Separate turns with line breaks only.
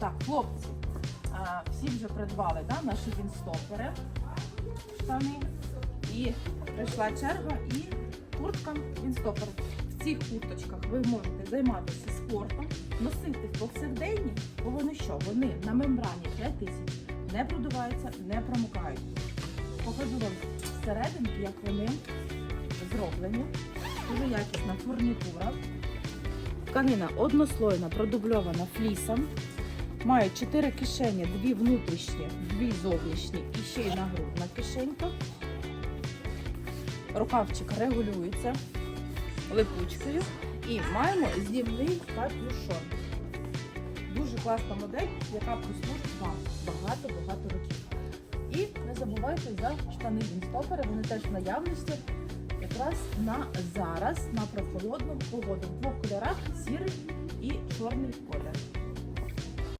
Так, хлопці, а, всі вже придбали да, наші вінстопери штани. І прийшла черга і куртка вінстопер. В цих курточках ви можете займатися спортом, носити в повсякденні, бо вони що? Вони на мембрані 5000, не продуваються, не промокають. Покажу вам всерединки, як вони зроблені. Дуже якісна фурнітура. Тканина однослойна, продубльована флісом. Має 4 кишені, дві внутрішні, дві зовнішні і ще й нагрудна кишенька. Рукавчик регулюється липучкою. І маємо знімний капюшон. Дуже класна модель, яка прослужить вам багато-багато років. І не забувайте за штани Вінстопери, вони теж в наявності якраз на зараз, на прохолодну погоду. В двох кольорах сірий і чорний колір.